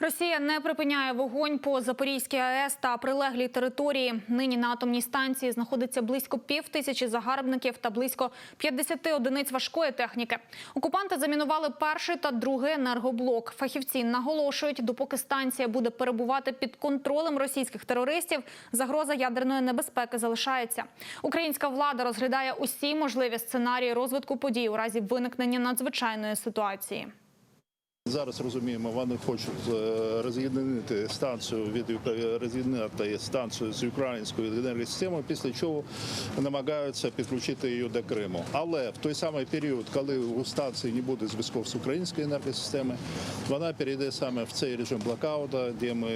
Росія не припиняє вогонь по Запорізькій АЕС та прилеглій території. Нині на атомній станції знаходиться близько пів тисячі загарбників та близько 50 одиниць важкої техніки. Окупанти замінували перший та другий енергоблок. Фахівці наголошують, допоки станція буде перебувати під контролем російських терористів, загроза ядерної небезпеки залишається. Українська влада розглядає усі можливі сценарії розвитку подій у разі виникнення надзвичайної ситуації. Зараз розуміємо, вони хочуть е, роз'єднати станцію від роз'єднати станцію з українською енергосистемою, після чого намагаються підключити її до Криму. Але в той самий період, коли у станції не буде зв'язків з українською енергосистемою, вона перейде саме в цей режим блокаута, де ми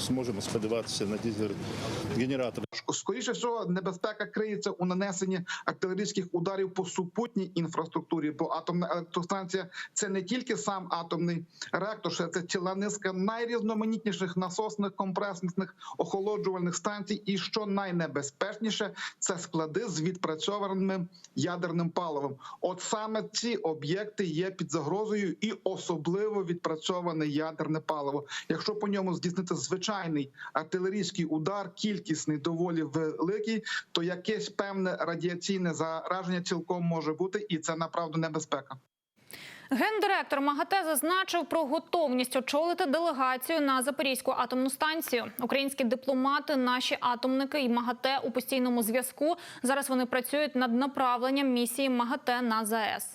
зможемо сподіватися на дизель-генератор. скоріше всього, небезпека криється у нанесенні артилерійських ударів по супутній інфраструктурі. Бо атомна електростанція це не тільки сам атомний реактор, ще це ціла низка найрізноманітніших насосних компресних охолоджувальних станцій. І що найнебезпечніше, це склади з відпрацьованим ядерним паливом. От саме ці об'єкти є під загрозою, і особливо відпрацьоване ядерне паливо. Якщо по ньому здійснити звичайний артилерійський удар, кількісний доволі великий, то якесь певне радіаційне зараження цілком може бути, і це направду небезпека. Гендиректор МАГАТЕ зазначив про готовність очолити делегацію на Запорізьку атомну станцію. Українські дипломати, наші атомники і МАГАТЕ у постійному зв'язку. Зараз вони працюють над направленням місії МАГАТЕ на ЗАЕС.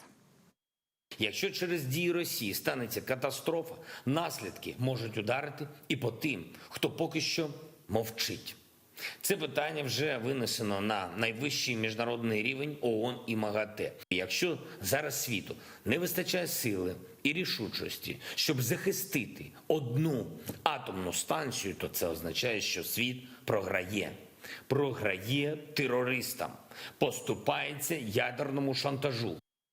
Якщо через дії Росії станеться катастрофа, наслідки можуть ударити і по тим, хто поки що мовчить. Це питання вже винесено на найвищий міжнародний рівень ООН і МАГАТЕ. Якщо зараз світу не вистачає сили і рішучості, щоб захистити одну атомну станцію, то це означає, що світ програє. Програє терористам, поступається ядерному шантажу.